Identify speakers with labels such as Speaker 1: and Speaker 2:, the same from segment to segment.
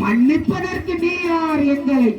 Speaker 1: மன்னிப்பதற்கு நீ யார் எங்களை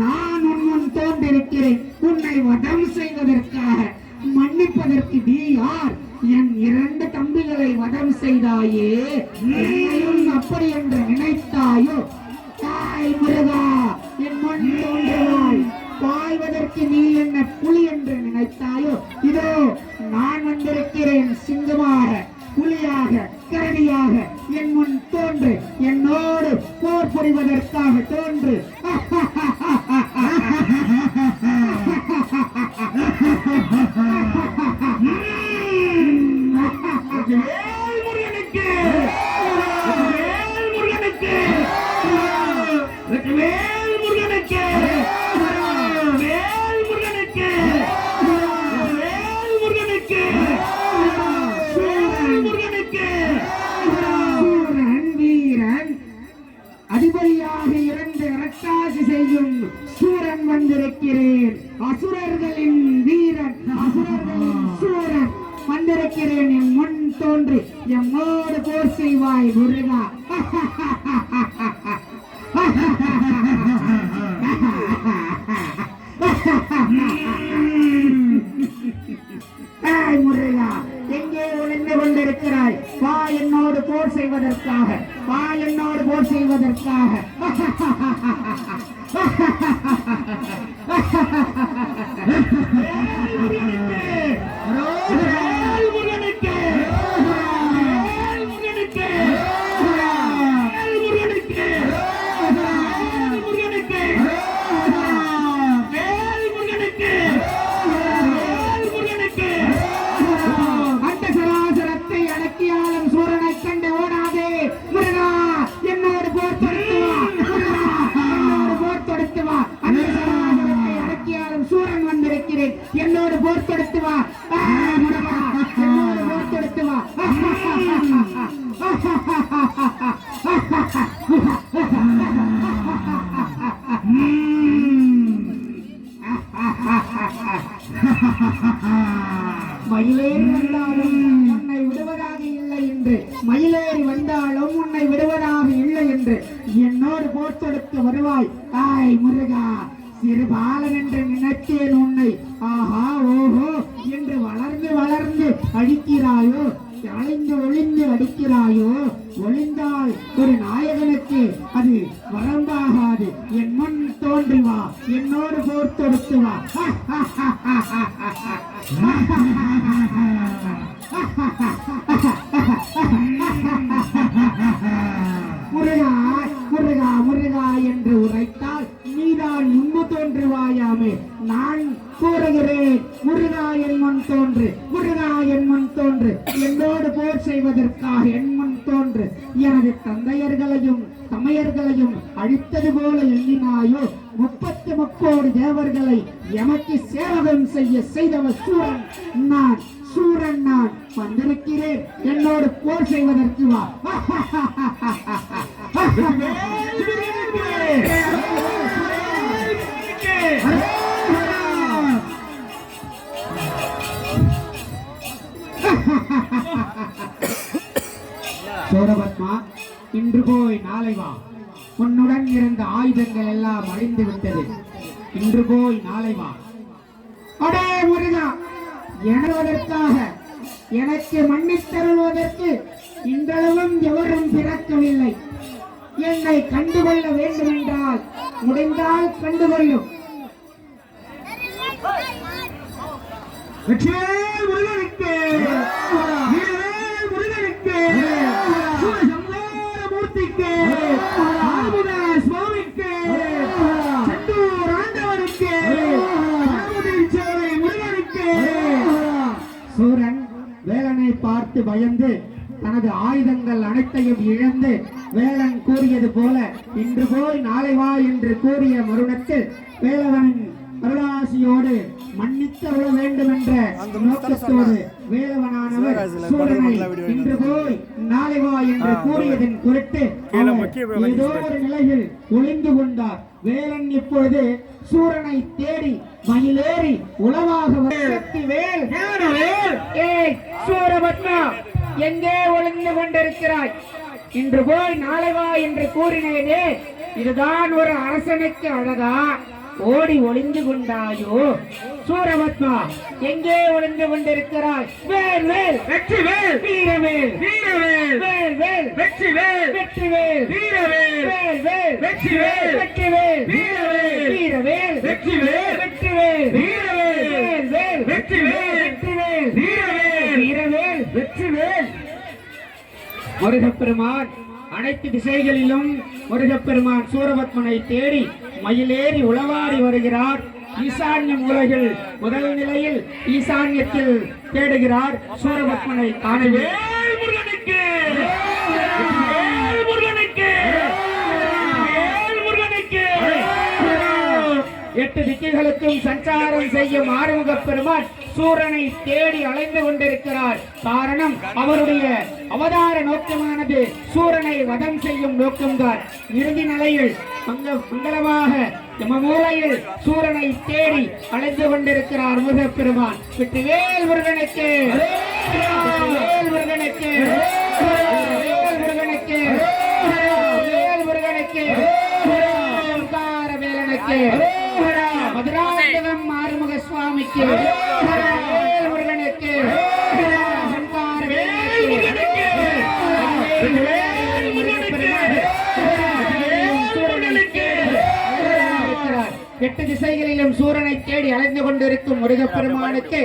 Speaker 1: நான் உன்னுன் தோன்றிருக்கிறேன். உன்னை வதம் செய்வதற்காக மன்னிப்பதற்கு நீ யார்? என் இரண்டு தம்பிகளை வதம் செய்தாயே என்னையும் அப்படி என்று நினைத்தாயோ? தாய் முருகா என் முன் தோன்றுவாய். பாய்வதற்கு நீ என்ன புலி என்று நினைத்தாயோ? இதோ நான் வந்திருக்கிறேன் சிங்கமாக
Speaker 2: வேல் முருகனுக்கு வேல் முருகனுக்கு வேல் முருகனுக்கு வேல் முருகனுக்கு
Speaker 1: வீரன் அதிபதியாக இருந்து ரத்தாசி செய்யும் சூரன் வந்திருக்கிறேன். அசுரர்களின் வீரன் அசுரர்களின் சூரன் வந்திருக்கிறேன். என் முன் தோன்றி எம்மோடு போர் செய்வாய் முருகா. மயிலேறி வந்தாலும் உன்னை விடுவதாக இல்லை என்று. மயிலேறி வந்தாலும் உன்னை விடுவதாக இல்லை என்று. என்னோடு போர் வருவாய். ஆய் முருகா சிறு பாலன் என்று நினைத்தேன் உன்னை. ஆஹா ஓஹோ என்று வளர்ந்து வளர்ந்து அழிக்கிறாயோ? சாய்ந்து ஒளிந்து அடிக்கிறாயோ ஒளிந்தால் ஒரு நாயகனுக்கு அது வரம்பாகாது. என் முன் தோன்றி வா என்னோடு போர் தொடுத்து வா. முன் தோன்று என்னோடு போர் செய்வதற்காக என் முன் தோன்று எனது தந்தையர்களையும் தமையர்களையும் அழித்தது போல எண்ணினாயோ முப்பத்தி முக்கோடி தேவர்களை எமக்கு சேவகம் செய்ய செய்தவ சூரன் நான் சூரன் நான் வந்திருக்கிறேன். என்னோடு போர் செய்வதற்கு வா. இன்று போய் நாளை வா. உன்னுடன் இருந்த ஆயுதங்கள் எல்லாம் அழிந்து விட்டது. இன்று போய் நாளை வா. அடே முருகா எனவதற்காக எனக்கு மன்னித் தருவதற்கு இன்றளவும் எவரும் பிறக்கவில்லை. என்னை கண்டுகொள்ள வேண்டுமென்றால் முடிந்தால் கண்டுகொள்ளும்.
Speaker 2: வெற்றியே முருகனுக்கு.
Speaker 1: பார்த்து பயந்து தனது ஆயுதங்கள் அனைத்தையும் இழந்து வேலன் கூறியது போல இன்று போய் நாளை வா என்று கூறிய மறுணத்தில் வேலவனின் அருளாசியோடு மன்னித்தருள வேண்டும் என்ற நோக்கத்தோடு வேலவனானவர் சூரனை இன்று போய் நாளை வா என்று கூறியதன் பொருட்டு ஏதோ ஒரு நிலையில் ஒளிந்து கொண்டார். வேலன் இப்பொழுது சூரனை தேடி மயிலேறி உளவாக வேல். ஏய் சூரபத்மா எங்கே ஒளிந்து கொண்டிருக்கிறாய்? இன்று போய் நாளை வா என்று கூறினேனே. இதுதான் ஒரு அரசனுக்கு அழகா. ஓடி ஒளிந்து கொண்டாயோ சூரபத்மா எங்கே ஒளிந்து கொண்டிருக்கிறாய் வேல் வேல்
Speaker 2: வெற்றி வேல்
Speaker 1: வீரவேல்
Speaker 2: வீரவேல்
Speaker 1: வேல் வேல்
Speaker 2: வெற்றி வேல்
Speaker 1: வெற்றிவேல்
Speaker 2: வீரவேல்
Speaker 1: வேல் வேல்
Speaker 2: வெற்றிவேல்
Speaker 1: வெற்றிவேல்
Speaker 2: வீரவேல்
Speaker 1: வீரவேல்
Speaker 2: வெற்றிவேல்
Speaker 1: வெற்றிவேல்
Speaker 2: வீரவேல்
Speaker 1: வேல் வேல்
Speaker 2: வெற்றிவேல்
Speaker 1: வெற்றிவேல்
Speaker 2: வீரவேல்
Speaker 1: வீரவேல்
Speaker 2: வெற்றிவேல்
Speaker 1: முருகப்பெருமான் அனைத்து திசைகளிலும் முருகப்பெருமான் சூரபத்மனை தேடி மயிலேறி உளவாடி வருகிறார். ஈசான்ய உலகில் முதல் நிலையில் ஈசான்யத்தில் தேடுகிறார் சூரபத்மனை காணவே.
Speaker 2: முருகனுக்கு!
Speaker 1: எட்டு திக்குகளுக்கும் சஞ்சாரம் செய்யும் ஆறுமுக பெருமான் சூரனை தேடி அலைந்து கொண்டிருக்கிறார். காரணம் அவருடைய அவதார நோக்கமானது சூரனை வதம் செய்யும் நோக்கம்தான். இறுதி நிலையில் மங்களமாக மூலையில் சூரனை தேடி அலைந்து கொண்டிருக்கிறார் முருகப்பெருமான் வேல் முருகனுக்கு! வேல் முருகனுக்கு! வேல் முருகனுக்கு! வேல் முருகனுக்கு! வேலனுக்கு மதுராந்தகம் ஆறுமுக சுவாமிக்கு எட்டு திசைகளிலும் சூரனை தேடி அலைந்து கொண்டிருக்கும் முருகப்பெருமானுக்கு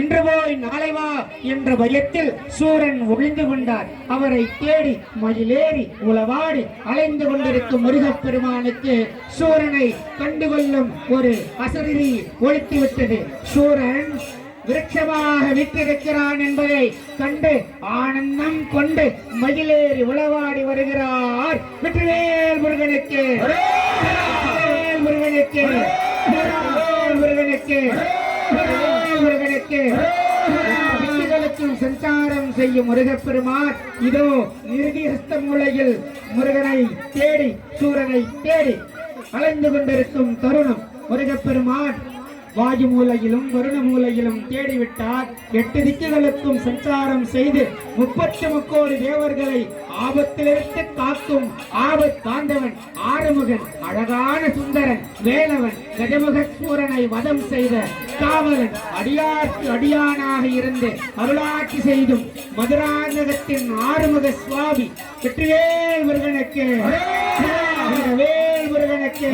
Speaker 1: இன்று போய் நாளை வா என்ற பயத்தில் சூரன் ஒளிந்து கொண்டார். அவரை தேடி மயிலேறி உளவாடி அலைந்து கொண்டிருக்கும் முருகப்பெருமானுக்கு சூரனை கண்டுகொள்ளும் ஒரு அசரிதி ஒழித்துவிட்டது. சூரன் விருட்சமாக விட்டிருக்கிறான் என்பதை கண்டு ஆனந்தம் கொண்டு மயிலேறி உளவாடி வருகிறார். வெற்றிவேல் முருகனுக்கு. முருகனுக்கு. முருகனுக்கு. முருகனுக்கு. சஞ்சாரம் செய்யும் முருகப்பெருமான் இதோ நிருதிஹஸ்த மூலையில் முருகனை தேடி சூரனை தேடி அலைந்து கொண்டிருக்கும் தருணம் முருகப்பெருமான். வாயு மூலையிலும் வருண மூலையிலும் தேடிவிட்டார். எட்டு திக்குகளுக்கும் சஞ்சாரம் செய்து முப்பத்தி முக்கோடி தேவர்களை ஆபத்திலிருந்து காக்கும் ஆபத் காந்தவன் ஆறுமுகன் அழகான சுந்தரன் வேலவன் கஜமுக சூரனை வதம் செய்த காவலன் அடியார்க்கு அடியானாக இருந்து அருளாட்சி செய்தும் மதுராந்தகத்தின் ஆறுமுக சுவாமி வெற்றிவேல் முருகனுக்கு. வேல் முருகனுக்கு.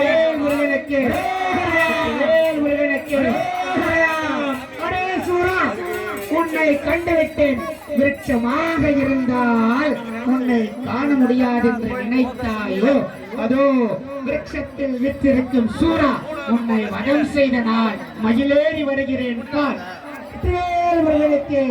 Speaker 1: வேல் முருகனுக்கு. உன்னை கண்டுவிட்டேன். விருட்சமாக இருந்தால் உன்னை காண முடியாது என்று நினைத்தாயோ? அதோ விருட்சத்தில் விற்றிருக்கும் சூரா உன்னை வதம் செய்த நான் மயிலேறி வருகிறேன். பார் வேல் முருகனுக்கு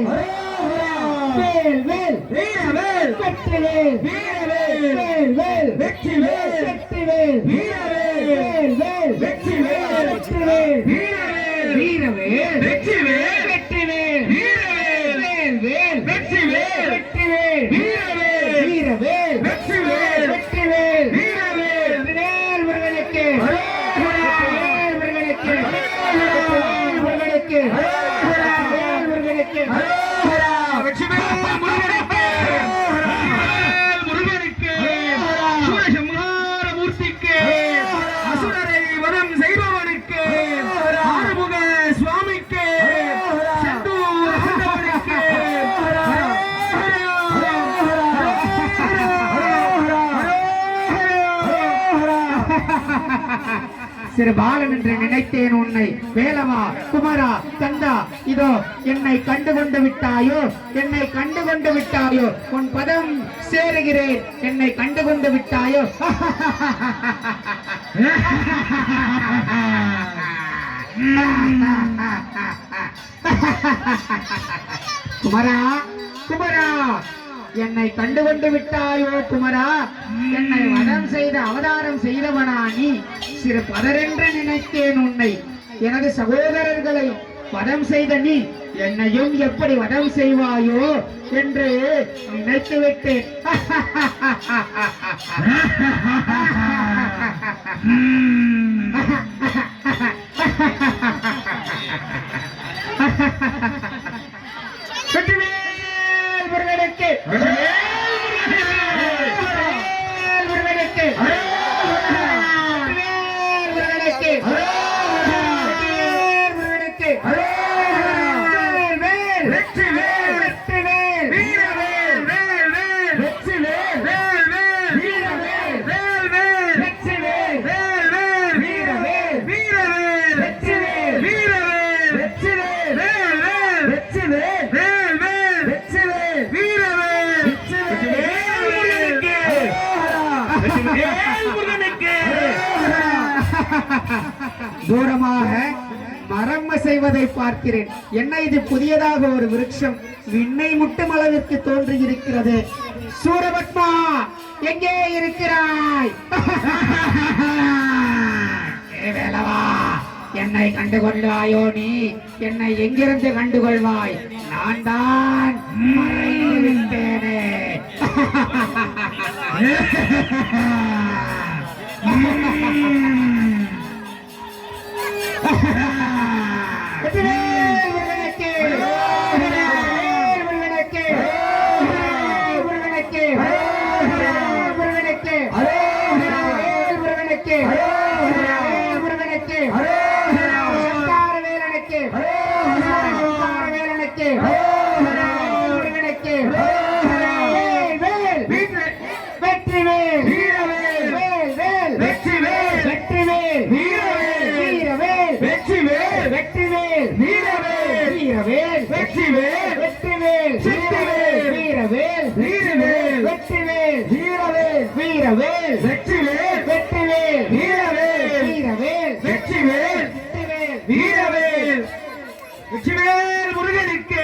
Speaker 1: வேல் வேல்
Speaker 2: வீரவேல்
Speaker 1: வெற்றிவேல்.
Speaker 2: வீரவேல்
Speaker 1: வேல் வேல்
Speaker 2: வெற்றிவேல்
Speaker 1: வெற்றிவேல்.
Speaker 2: வீரவேல்
Speaker 1: வேல் வேல்
Speaker 2: வெற்றிவேல்.
Speaker 1: வெற்றிவேல்
Speaker 2: வீரவேல்.
Speaker 1: வீரவேல்
Speaker 2: வெற்றிவேல்
Speaker 1: வெற்றிவேல் சிறு பாலன் என்று நினைத்தேன் உன்னை. வேலவா குமரா கந்தா இதோ என்னை கண்டு கொண்டு விட்டாயோ? என்னை கண்டு கொண்டு விட்டாயோ? உன் பதம் சேருகிறேன். என்னை கண்டு கொண்டு விட்டாயோ? குமரா குமரா என்னை கண்டு கொண்டு விட்டாயோ குமரா? என்னை வதம் செய்த அவதாரம் செய்தவனா நீ? சிறு பதரென்று நினைத்தேன் உன்னை. எனது சகோதரர்களை வதம் செய்த நீ என்னையும் எப்படி வதம் செய்வாயோ என்று நினைத்து விட்டேன். வெற்றிவேல் முருகனுக்கு
Speaker 2: வெற்றிவேல்
Speaker 1: தூரமாக மரம் செய்வதை பார்க்கிறேன். என்ன இது புதியதாக ஒரு விருட்சம்? விண்ணை முட்டும் அளவிற்கு தோன்றி இருக்கிறது சூரபத்மா எங்கே இருக்கிறாய்? என்னை கண்டுகொள்வாயோ நீ? என்னை எங்கிருந்து கண்டுகொள்வாய்? நான் தான் மறைந்து
Speaker 2: வீரவேல்! வெற்றிவேல்!
Speaker 1: வெற்றிவேல்!
Speaker 2: வீரவேல்!
Speaker 1: வீரவேல்!
Speaker 2: வெற்றிவேல்!
Speaker 1: வீரவேல்! வெற்றிவேல்
Speaker 2: முருகனுக்கு